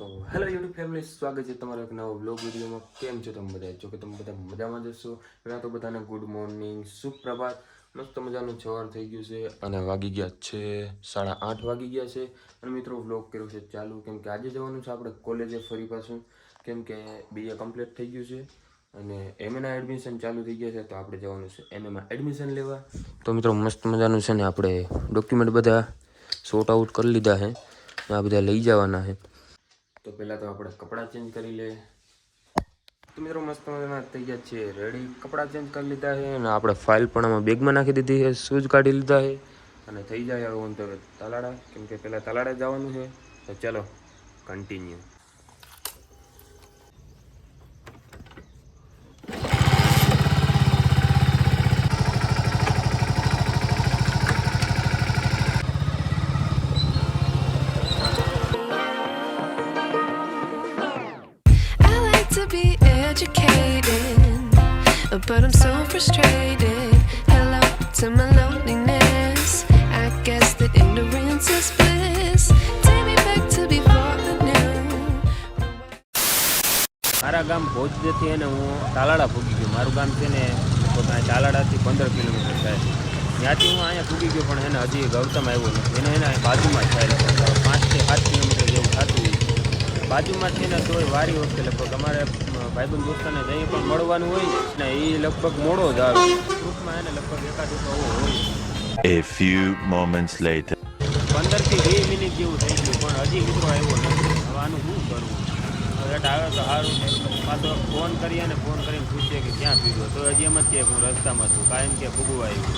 તો hello YouTube family, સ્વાગત છે તમારો એક નવો બ્લોગ વિડીયોમાં. કેમ છો તમે બધા? જો કે તમે બધા મજામાં જશો પહેલાં તો બધાને ગુડ મોર્નિંગ સુપ્રભાત. મસ્ત મજાનું સવાર થઈ ગયું છે અને વાગી ગયા છે સાડા આઠ વાગી ગયા છે. અને મિત્રો બ્લોગ કર્યો છે ચાલુ. કેમ કે આજે જવાનું છે આપણે કોલેજે ફરી પાછું. કેમ કે બીએ કમ્પ્લીટ થઈ ગયું છે અને એમએના એડમિશન ચાલુ થઈ ગયા છે, તો આપણે જવાનું છે એમએમાં એડમિશન લેવા. તો મિત્રો, મસ્ત મજાનું છે ને આપણે ડોક્યુમેન્ટ બધા સોર્ટ આઉટ કરી લીધા છે. આ બધા લઈ જવાના છે. તો પહેલાં તો આપણે કપડાં ચેન્જ કરી લઈએ. તો મિત્રો મસ્ત મજાના થઈ ગયા છે રેડી કપડાં ચેન્જ કરી લીધા છે અને આપણે ફાઇલ પણ આમાં બેગમાં નાખી દીધી છે. શૂઝ કાઢી લીધા છે અને થઈ જાય હવે તો તાલાડા કેમ કે પહેલાં તલાડા જવાનું છે. તો ચલો કન્ટિન્યુ ભોજથી અને હું તાલાળા ભૂગી ગયો. મારું ગામ છે ને પોતાના તાલાળાથી પંદર કિલોમીટર થાય. ત્યાંથી હું અહીંયા ભૂગી ગયો પણ એને હજી ગૌતમ આવ્યો નથી. એને એને બાજુમાં જ થાય પાંચથી સાત કિલોમીટર જેવું થતું હોય બાજુમાં છે ને તોય વારી વખતે લગભગ અમારે ભાઈબંધ દોસ્તોને જઈએ પણ મળવાનું હોય ને એ લગભગ મોડો જ આવે. ટૂંકમાં એને લગભગ એકાદ એકાદ હોય A few moments later. પંદરથી વીસ મિનિટ જેવું થઈ ગયું પણ હજી મિત્રો આવ્યો નથી. હવે આનું શું કરવું? તો આવે તો સારું ને તો ફોન કરીએ ને ફોન કરીને પૂછીએ કે ક્યાં પીધો. તો હજી એમ જ કે હું રસ્તામાં છું. કાયમ કે ભૂગવું આવ્યું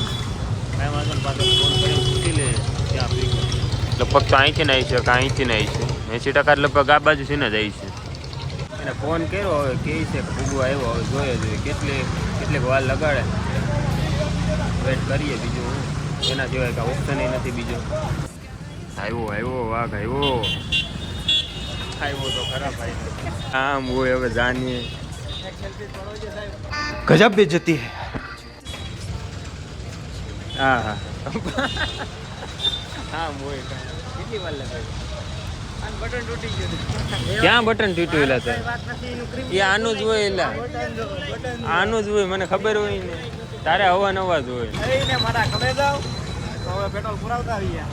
કાંઈ વાંધો ને પાછો ફોન કરીને પૂછી લે ક્યાં પીધો. લગભગ તો અહીંથી નહીં છે કાં અહીંથી નહીં છે. એંસી ટકા લગભગ આ બાજુથી ને જ આવી છે. એને ફોન કર્યો હવે કહે છે કે ભૂગવા આવ્યો હવે જોઈએ જોઈએ કેટલી કેટલીક વાર લગાડે. વેટ કરીએ બીજું હું. એના સિવાય કાંઈ ઓપ્શન નથી બીજો. આવ્યો આવ્યો વાઘ આવ્યો. ખાયો તો હવે જાનીએ. ગજબ બે જતી હા હા. હા ક્યાં બટન તૂટ્યું એલા તે? એ આનું જ હોય એલા. આનું જ હોય મને ખબર હોય ને. તારે હવા નવા જ હોય. પેટ્રોલ પુરાવતા આવી ગયા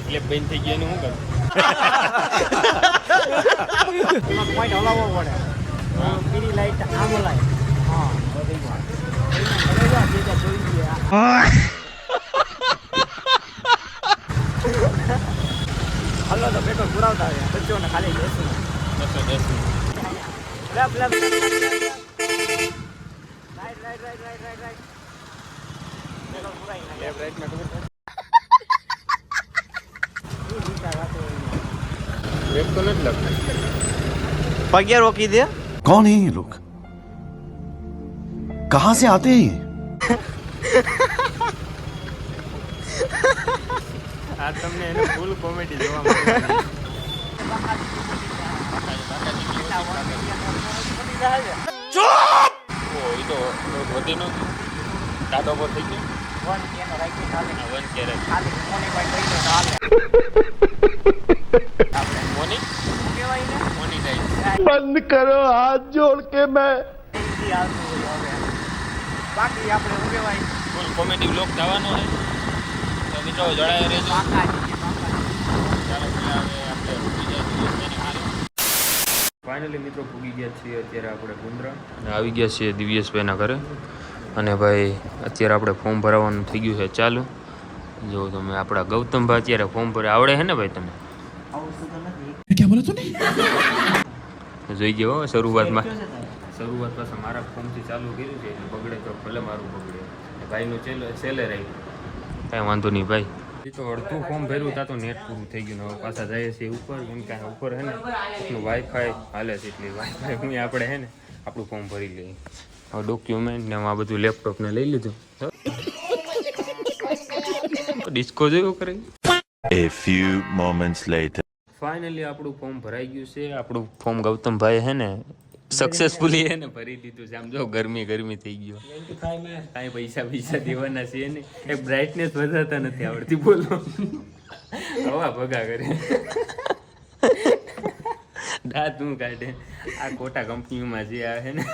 સ્લેબ બંધ થઈ ગયો શું કરું બસો રાઈટ રાઈટ રાઈટ ખબર બ્રેક તો નથી લગતા पगिया रोकी दे कौन है ये लोग कहां से आते हैं ये આ તમને એનો ફૂલ કોમેડી જોવા મળે ઓ એ તો વધી નહોતું ટાટો પર થઈ ગયો વન કેરેટ મોની મોની બંધ કરો હાથ જોડ કે મેં. બાકી આપણે ઉમેવાય ફૂલ કોમેડી બ્લોક થવાનો છે. તો મિત્રો જોડાયા રહેજો. ફાઇનલી મિત્રો ભૂગી ગયા છીએ અત્યારે આપણે ગુંદરા. આવી ગયા છીએ દિવ્યેશભાઈના ઘરે. અને ભાઈ અત્યારે આપણે ફોર્મ ભરાવાનું થઈ ગયું છે ચાલુ. જો તમે આપણા ગૌતમભાઈ અત્યારે ફોર્મ ભરે આવડે છે ને ભાઈ તમે આવડતું નથી. ક્યાં બોલો તું જોઈ ગયો હો શરૂઆતમાં. શરૂઆત પાછા મારા ફોર્મથી ચાલુ કર્યું છે એટલે બગડે તો ભલે મારું બગડે. ભાઈનું છેલ્લે છેલ્લે રહ્યું કાંઈ વાંધો નહીં ભાઈ. એ તો અડધું ફોર્મ ભર્યું તા તો નેટ પૂરું થઈ ગયું ને હવે પાછા જઈએ છીએ ઉપર એમ કાંઈ ઉપર હે ને એટલું વાઈફાઈ હાલે છે એટલે વાઈફાઈ હું આપણે હે ને આપણું ફોર્મ ભરી લઈએ. હવે ડોક્યુમેન્ટ ને આ બધું લેપટોપ ને લઈ લીધું. ડિસ્કો જોયું કરે. A few moments later. Finally આપણું ફોર્મ ભરાઈ ગયું છે. આપણું ફોર્મ ગૌતમભાઈ હે ને સક્સેસફુલી હે ને ભરી દીધું છે. આમ જો ગરમી ગરમી થઈ ગયો. કાંઈ પૈસા પૈસા દેવાના છે ને એ બ્રાઇટનેસ વધારતા નથી આવડતી. બોલો. હવા ભગા કરે. દાંત હું કાઢે. આ ખોટા કંપનીઓમાં જે આવે ને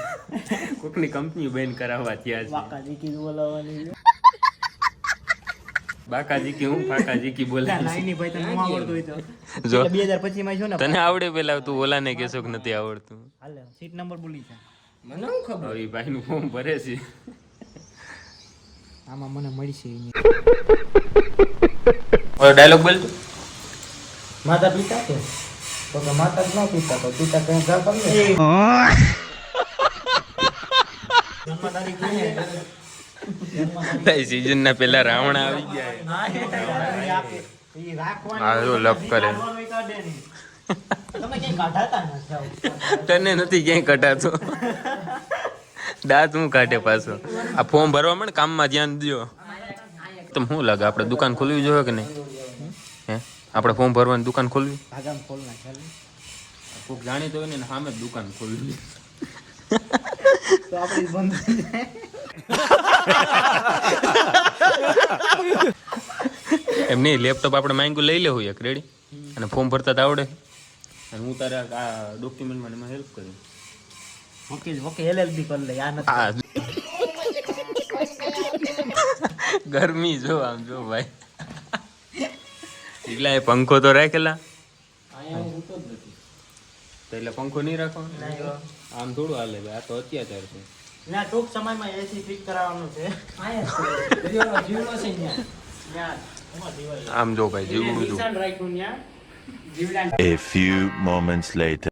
કોકની કંપની બેન કરાવવા ત્યાં છે. બોલાવવાની બાકાજી કે હું ફાકાજી કી બોલે નહીં ભાઈ તને ન આવડતું હોય તો. જો. બે હજાર પચીસમાં છો ને તને આવડે પેલા તું ઓલાને કેસો કે નથી આવડતું. હાલે સીટ નંબર બોલી છે. હવે ભાઈ નું ફોર્મ ભરે છે. આમાં મને મળશે ઓય ડાયલોગ બોલ માતા પિતા કે તો કે માતા જ ન પિતા તો પિતા કઈ ઘર પર સીઝન ના પેલા રાવણ આવી ગયા લપ કરે. તમે કઈ કાઢાતા નથી આવું. તને નથી ક્યાંય કટાતો દાંત હું કાઢે પાછો. આ ફોર્મ ભરવા મળે કામમાં ધ્યાન દો તો શું લાગે આપણે દુકાન ખોલવી જોઈએ કે નહીં? હે? આપણે ફોર્મ ભરવાની દુકાન ખોલવી? કોઈક જાણીતો હોય ને સામે જ દુકાન ખોલવી. તો આપણે બંધ થઈ જાય. એમ નહીં લેપટોપ આપણે માંગ્યું લઈ લેવું એક રેડી અને ફોર્મ ભરતા તો આવડે. અને હું તારે આ ડોક્યુમેન્ટમાં એમાં હેલ્પ કરી. વકીલ વકીલ એલએલબી કરી લે આ નથી. ગરમી જો આમ જો ભાઈ. એટલા એ પંખો તો રાખેલા. તો એટલે પંખો નહીં રાખવાનો? આમ થોડું હાલે ભાઈ આ તો અત્યાચાર છે. ના ટૂંક સમયમાં એસી ફિટ કરાવવાનું છે. આમ જો ભાઈ જેવું બધું. નિશાન રાખ્યું ન્યા. A few moments later.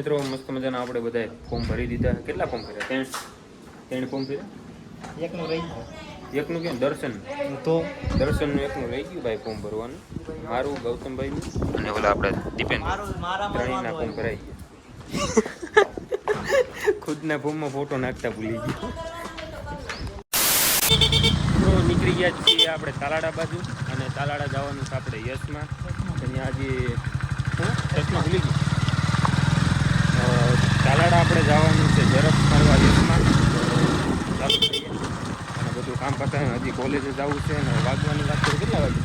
મિત્રો મસ્ત મજાના આપણે બધા ફોર્મ ભરી દીધા. કેટલા ફોર્મ ભર્યા? ત્રણ. ત્રણ ફોર્મ ભર્યા? એકનું રહી ગયું. એકનું કેમ? દર્શન. તો? દર્શનનું એકનું રહી ગયું ભાઈ ફોર્મ ભરવાનું. મારું ગૌતમભાઈનું. અને ઓલા આપણે દીપેન. મારું મારામાં ત્રણેયના ફોર્મ ભરાઈ ગયા. ખુદના ફોર્મમાં ફોટો નાખતા ભૂલી ગયો. નીકળી ગયા છીએ આપણે તાલાડા બાજુ અને તાલાડા જવાનું છે આપણે યશમાં. અહીંયા આજે યશમાં ભૂલી ગયું તાલાડા આપણે જવાનું છે ઝડપ મારવા યશમાં. અને બધું કામ પતાવીને હજી કોલેજે જવું છે ને વાગવાની વાત કરું કેટલા વાગે?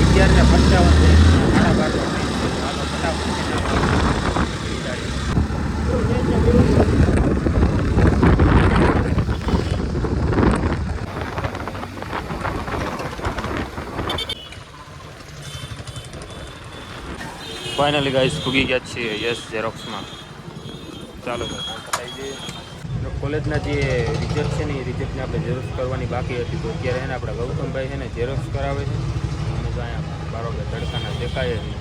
અગિયાર પંચાવન છે સાડા ફાઇનલી ગાઈસ પૂગી ગયા છીએ. યસ ઝેરોક્સમાં ચાલો બતાવી દઈએ. કોલેજના જે રિઝલ્ટ છે ને એ રિઝલ્ટને આપણે ઝેરોક્ષ કરવાની બાકી હતી. તો અત્યારે એને આપણા ગૌતમભાઈ છે ને ઝેરોક્ષ કરાવે છે. અને જો અહીંયા તડકાના દેખાય છે.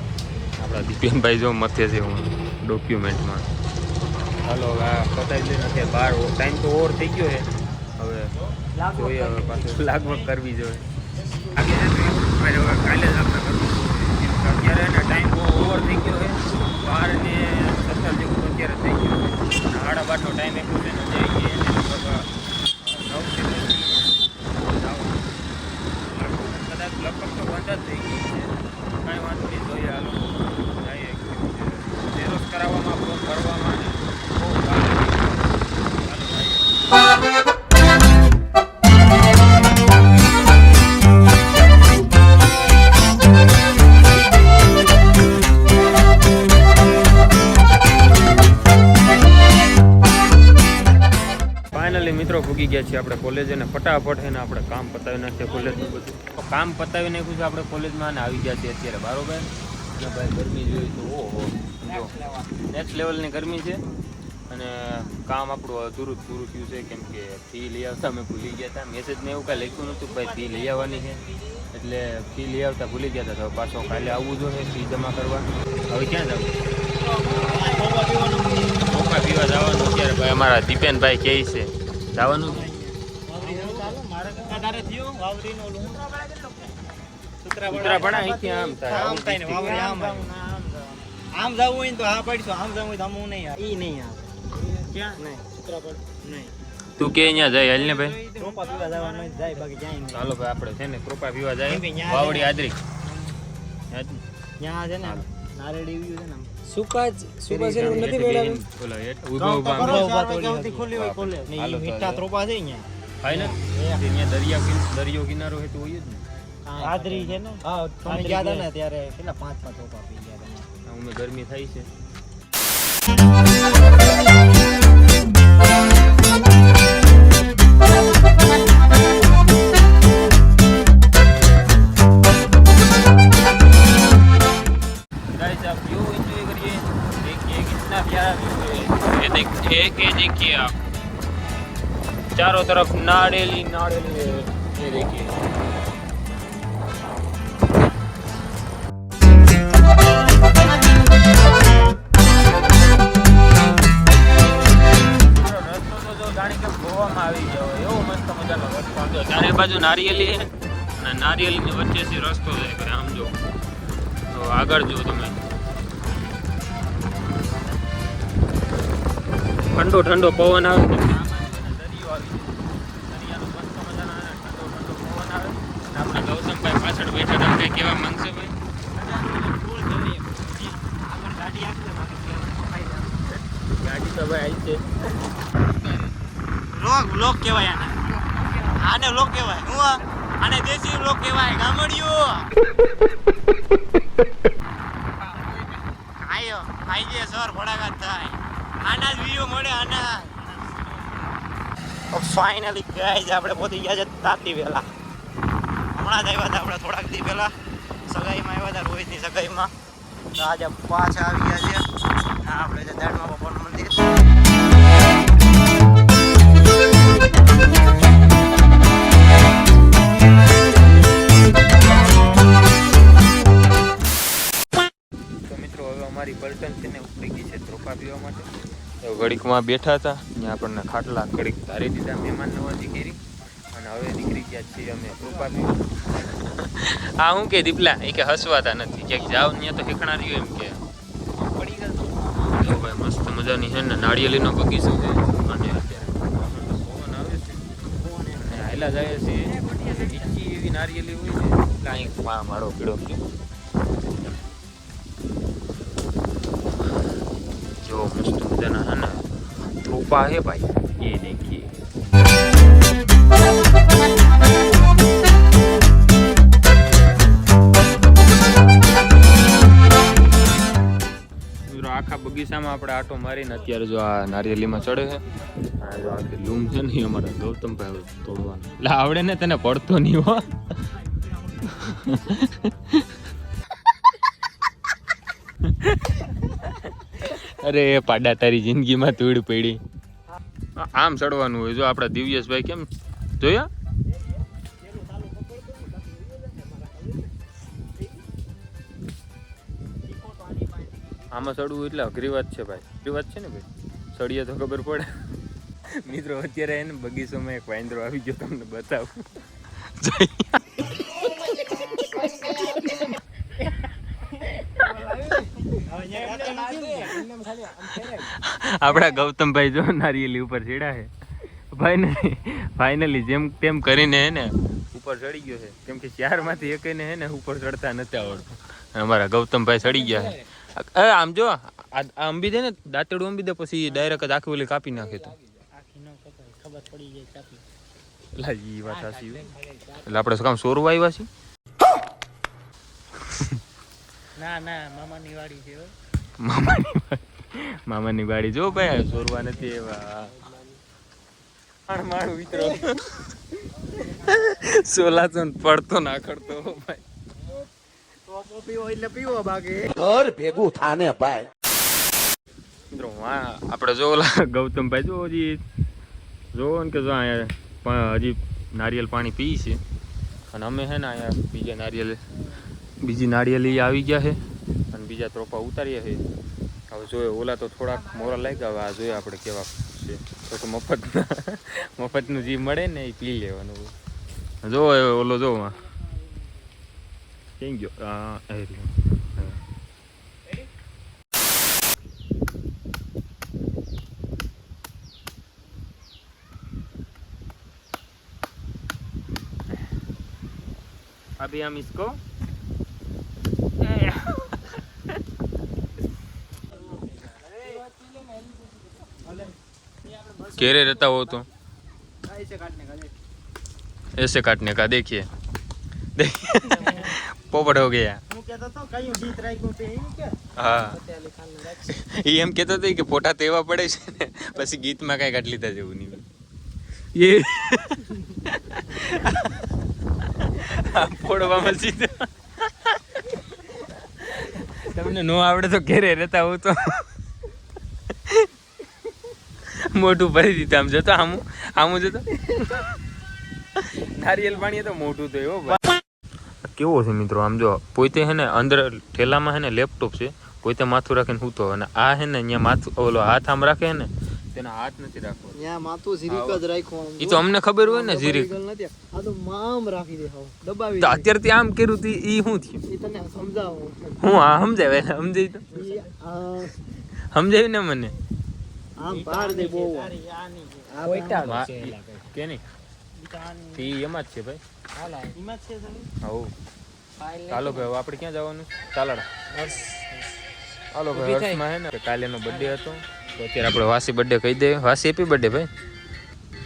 આપણા દીપેનભાઈ જો મથે છે હું ડોક્યુમેન્ટમાં ચાલો હા પતાવી દે નથી બાર ટાઈમ તો ઓવર થઈ ગયો છે. હવે જોઈએ હવે પાછું લાગવગ કરવી જોઈએ. કાલે જ આપણે કરવું અત્યારે ટાઈમ બહુ ઓવર થઈ ગયો છે. બાર સત્તર જેવું તો અત્યારે થઈ ગયું છે અને સાડા બારનો ટાઈમ એટલું છે ને જઈએ લગભગ કદાચ લગભગ તો બંધ જ થઈ ગયું છે. ગયા છીએ આપણે કોલેજ અને ફટાફટ એને આપણે કામ પતાવી નાખીએ કોલેજનું બધું. કામ પતાવી નાખ્યું છે આપણે કોલેજમાં અને આવી ગયા છીએ અત્યારે બરોબર? અને ભાઈ ગરમી જોઈ તો ઓહો જો નેક્સ્ટ લેવલની ગરમી છે. અને કામ આપણું અધૂરું પૂરું થયું છે કેમ કે ફી લઈ આવતા અમે ભૂલી ગયા હતા. મેસેજને એવું કાંઈ લખ્યું નહોતું ભાઈ ફી લઈ આવવાની છે. એટલે ફી લઈ આવતા ભૂલી ગયા હતા. તો પાછો કાલે આવવું જોઈએ ફી જમા કરવા. હવે ક્યાં જવું? મોકા પીવા જવાનું અત્યારે ભાઈ અમારા દીપેનભાઈ કહે છે. જવાનું? આમ જવું હોય તો હા પાડીશું આમ જવું હોય તો હું નહીં ઈ નહીં ક્યાં? નહીં. નહીં. તું કે અહીંયા જાય હાલ ને ભાઈ? રોપા પીવા જવાનું જાય બાકી જાય ચાલો ભાઈ આપણે છે ને કૃપા પીવા જાય. વાવડી આદરી ત્યાં છે ને નારેડી વ્યૂ છે ને આમ. સુકાજ છે નથી કામ તો કરો, સારા ગામથી ખુલ્લી હોય ખોલે ને મીઠા ત્રોપા છે અહીંયા. ફાઇનલ અહીંયા દરિયા કિન- દરિયો કિનારો હે તો હોય જ ને. આદરી છે ને? હા તમે ગયા હતા ને ત્યારે કેટલા? પાંચ પાંચ ત્રોપા પી ગયા ઉમે ગરમી થાય છે. એવો તરફ જો ચારે બાજુ નારિયેલી છે અને નારિયેલીની વચ્ચેથી રસ્તો જાય જો. તો આગળ જો તમે. ઠંડો ઠંડો પવન આવે તો આમાં દરિયો આવી જાય દરિયાનો મસ્ત મજાનો અને ઠંડો ઠંડો પવન આવે અને આપણા ગૌતમભાઈ પાછળ બેઠા હતા કંઈ કેવા માંગશે ભાઈ? ગાડી તો ભાઈ આવી છે લોક લોક કહેવાય આને. આને લોક કહેવાય. હું? આને દેશી લોક કહેવાય. ગામડિયો. આયો આઈ જે સર ભડાકા થાય. આના જ વિડિયો મળે, આના. ફાઇનલી ગાઈઝ આપણે પહોંચી ગયા છે તાતી વેલા. હમણાં જ આવ્યા હતા આપણે થોડાક દી પહેલા. સગાઈમાં આવ્યા હતા રોહિતની સગાઈમાં. તો આજે પાછા આવી ગયા છે. આ આપણે દાડમાં બાપાનું મંદિર. મિત્રો હવે અમારી છે ઉપડી ગઈ છે ત્રોપા પીવા માટે. ઘડીકમાં બેઠા હતા. ત્યાં આપણને ખાટલા ઘડીક તારી દીધા મહેમાન નવાજી કરી. હવે નીકળી ગયા છીએ અમે કૃપા હા હું કે દીપલા એ કે હસવાતા નથી. ક્યાંક જાવ ત્યાં તો ઠેકણા રહ્યો એમ કે. પડી ગયો જો ભાઈ મસ્ત મજાની છે ને નાળિયેલીનો બગીચો છે. અને આવે છે હાયલા જાય છે. નીચી એવી નાળિયેલી હોય છે. અહીં માં મારો પીળો જો મસ્ત મજાના છે ને ધ્રુપા હે ભાઈ. આખા આપણે આટો મારીને અત્યારે જો આ નારિયેલીમાં ચડે છે. આ જો લૂમ છે ને એ અમારા ગૌતમભાઈ તોડવાનું. એટલે આવડે ને તને પડતો નહીં હો. અરે પાડા તારી જિંદગીમાં ધૂળ પડી. આમ ચડવાનું હોય જો આપણા દિવ્યેશભાઈ કેમ જોયા? આમાં સડવું એટલે અઘરી વાત છે ભાઈ. અઘરી વાત છે ને ભાઈ? સડીએ તો ખબર પડે. મિત્રો, અત્યારે એને બગીચામાં એક વાંદરો આવી ગયો, તમને બતાવું. આપણા ગૌતમભાઈ જો નારિયેલી ઉપર ચડ્યા છે. ફાઈનલી ફાઇનલી જેમ તેમ કરીને હે ને, ઉપર ચડી ગયો છે. કેમ કે ચારમાંથી એકને હે ને, ઉપર ચડતા નથી આવડતું. અમારા ગૌતમભાઈ ચડી ગયા છે. આમ જો આ આ અંબી દે ને દાંતડું અંબી દે પછી ડાયરેક્ટ જ આખી ઓલી કાપી નાખે તો. ખબર પડી જાય ચાપી એટલે ઈ વાત સાચી એટલે આપણે શું કામ સોરવા આવ્યા છીએ? ના ના મામાની વાડી છે મામાની મામાની વાડી જો ભાઈ સોરવા નથી એવા માણ માણ મિત્રો સોલાસન પડતો ના કરતો ભાઈ. પીવો એટલે પીવો બાકી. ઘર ભેગું થાને ભાઈ. મિત્રો હા આપણે જો ઓલા ગૌતમભાઈ જો હજી જોવો ને કે જો અહીંયા હજી નારિયેલ પાણી પી છે. અને અમે છે ને અહીંયા બીજા નારિયેલ બીજી નારિયેલી આવી ગયા છે અને બીજા ત્રોપા ઉતાર્યા છે. હવે જોઈએ ઓલા તો થોડાક મોરા લાગ્યા હવે આ જોઈએ આપણે કેવા છે. તો મફત મફતના જે મળે ને એ પી લેવાનું. જો હવે ઓલો જો Thank you. Uh, I अभी हम इसको केरे रहता हो तो ऐसे काटने का देखिए ऐसे काटने का देखिए देखिए પોપટ હો ગયા. હા એમ કેતો હતો કે ફોટા તેવા પડે છે ને પછી ગીતમાં કાંઈ કાઢ લીધા જેવું નહીં એ. ફોડવામાં સીધો તમને નો આવડે તો ઘેરે રહેતા હું તો. મોટું ભરી દીધું આમ જોતો આમ આમ જોતો નારિયેલ પાણી તો મોટું તો એવો ભાઈ. કેવો છે મિત્રો? આમ જો પોતે હે ને અંદર ઠેલામાં હે ને લેપટોપ છે પોતે માથું રાખીને સૂતો અને આ હે ને અહીંયા માથું ઓલો હાથ આમ રાખે ને તેના હાથ નથી રાખવો. ત્યાં માથું ઝીરીક જ આમ. એ તો અમને ખબર હોય ને ઝીરીક. આ તો મામ રાખી દે દબાવી તો અત્યારથી આમ કર્યું તું ઈ શું થયું. ઈ તને સમજાવો. હું આ સમજાવે? સમજાવી તો. સમજાવી ને મને? આમ બહાર દે બહુ મા- કે નહીં? ઈ એમાં જ છે ભાઈ. એમાં જ છે? હવ ચાલો ભાઈ હવે આપણે ક્યાં જવાનું? ચાલાડા. હાલો ભાઈ હર્ષમાં હે ને કાલે નો બર્થડે હતો. તો અત્યારે આપણે વાસી બર્થડે કહી દઈએ. વાસી હેપી બર્થડે ભાઈ.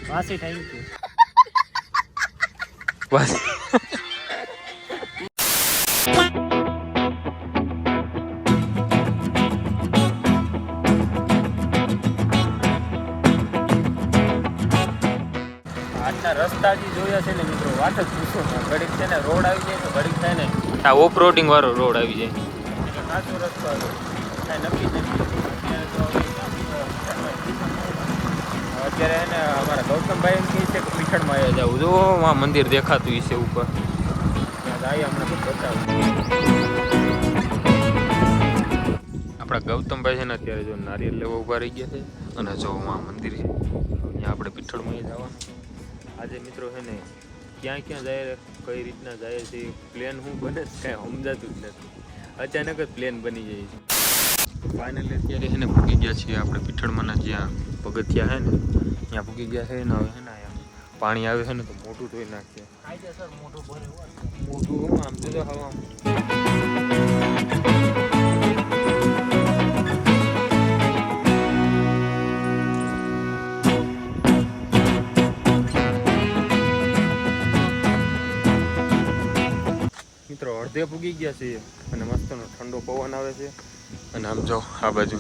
વાસી થેન્ક યુ. વાસી. આજના રસ્તા જે જોયા છે ને મિત્રો વાત જ પૂછો ઘડીક છે ને રોડ આવી જાય તો ઘડીક થાય ને આ ઓફ રોડિંગ વાળો રોડ આવી જાય. એટલે સાચો રસ્તો કાંઈ નક્કી નથી અત્યારે છે ને અમારા ગૌતમભાઈ એમ કહે છે કે પીઠણમાં આવ્યા જવું. જો આ મંદિર દેખાતું છે ઉપર. ત્યાં જાય હમણાં બધું બતાવું. આપણા ગૌતમભાઈ છે ને અત્યારે જો નારિયેલ લેવા ઊભા રહી ગયા છે. અને જો આ મંદિર છે. આપણે પીઠળમાં જવાનું. આજે મિત્રો છે ને ક્યાં ક્યાં જાય કઈ રીતના જાય છે પ્લેન શું બને છે કાંઈ સમજાતું જ નથી. અચાનક જ પ્લેન બની જાય છે. ફાઇનલી અત્યારે છે ને ભૂગી ગયા છીએ આપણે પીઠળમાંના જ્યાં પગથિયા છે ને ત્યાં ભૂગી ગયા છે ને હવે છે ને પાણી આવે છે ને તો મોટું ધોઈ નાખીએ. મોટું મોટું આમ તો જો અડધે પૂગી ગયા છીએ અને મસ્તનો ઠંડો પવન આવે છે. અને આમ જો, આ બાજુ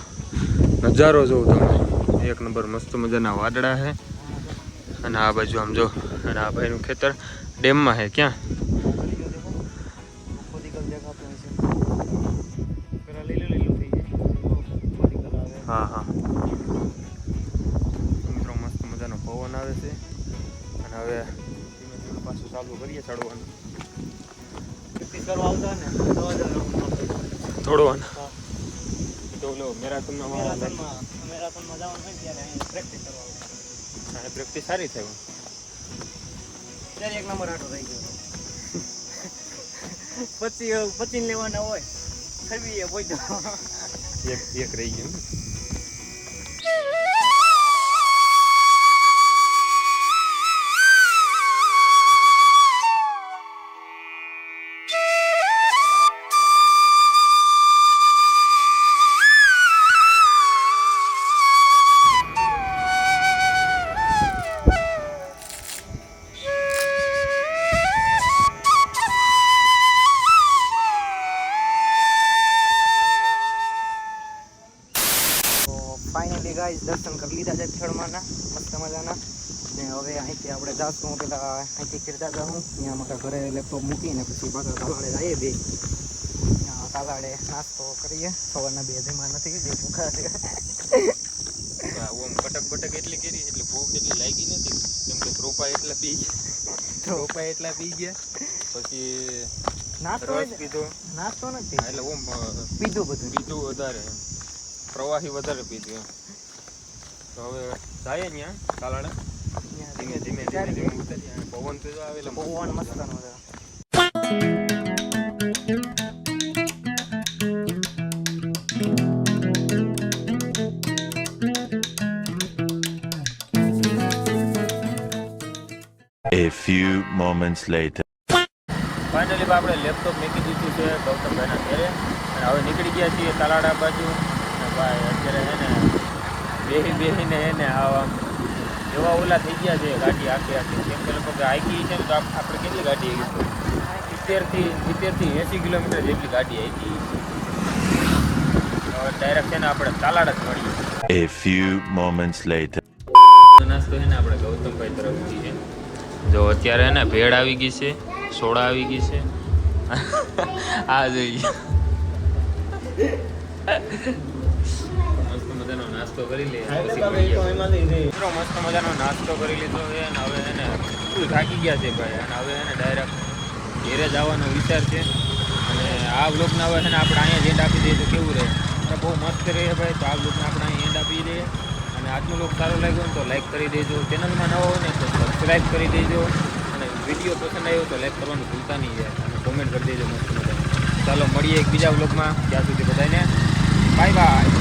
નજારો જોઉં તમે. એક નંબર મસ્ત મજાના વાદળા છે. અને આ બાજુ આમ જો અને આ ભાઈનું ખેતર ડેમમાં છે ક્યાં? સારી થઈ ત્યારે એક નંબર આટો થઈ ગયો. પછી પછી લેવાના હોય છવી એ એક એક રહી ગયું લીધા છે ખેડમાંના મસ્ત મજાના. ને હવે અહીંથી આપણે જાશું પેલા અહીંથી ખેડતા જાઉં. ત્યાં મારા ઘરે લેપટોપ મૂકીને પછી પાછા તાલાડે જઈએ બે. તાલાડે નાસ્તો કરીએ. સવારના બે જમા નથી બે ભૂખા છે. ઓમ કટક બટક એટલી કરી એટલે ભૂખ એટલી લાગી નથી. કેમ કે ત્રોપા એટલા પી ગયા. ત્રોપા એટલા પી ગયા. પછી નાસ્તો પીધો. નાસ્તો નથી. એટલે ઓમ પીધું બધું. પીધું વધારે. પ્રવાહી વધારે પીધું તો હવે જાય ત્યાં તાલાડા ધીમે ધીમે ધીમે ધીમે ઉતરીએ પવન તો જો આવેલા પવન મસ્તનો A few moments later. Finally આપણે લેપટોપ મૂકી દીધું છે ગૌતમભાઈના ઘરે. અને હવે નીકળી ગયા છીએ તાલાડા બાજુ. અને ભાઈ અત્યારે છે ને બેહી બેહીને એને આવા એવા ઓલા થઈ ગયા છે ગાડી આખી આખી. કેમ કે લોકો આખી છે ને તો આપણે કેટલી ગાડી આવી સિત્તેરથી સિત્તેરથી એંસી કિલોમીટર જેટલી ગાડી આવી હવે ડાયરેક્ટ છે ને આપણે તાલાડ જ મળીએ. A few moments later. નાસ્તો છે ને આપણે ગૌતમભાઈ તરફથી છે. જો અત્યારે એને ભેળ આવી ગઈ છે સોડા આવી ગઈ છે. આ જોઈએ. મજાનો નાસ્તો કરી લે. મિત્રો મસ્ત મજાનો નાસ્તો કરી લીધો છે અને હવે એને ફૂલ થાકી ગયા છે ભાઈ. અને હવે એને ડાયરેક્ટ ઘેરે જવાનો વિચાર છે. અને આ બ્લોગને હવે છે ને આપણે અહીંયા એન્ડ આપી દઈએ તો કેવું રહે. અને બહુ મસ્ત રહે ભાઈ. તો આ બ્લોકને આપણે અહીંયા એન્ડ આપી દઈએ. અને આજનો લોક સારો લાગ્યો તો લાઈક કરી દેજો. ચેનલમાં નવો હોય ને તો સબસ્ક્રાઈબ કરી દેજો. અને વીડિયો પસંદ આવ્યો તો લાઈક કરવાનું ભૂલતા નહીં જાય અને કોમેન્ટ કરી દેજો મસ્ત મજા ચાલો મળીએ એક બીજા બ્લોગમાં ત્યાં સુધી બધાને બાય બાય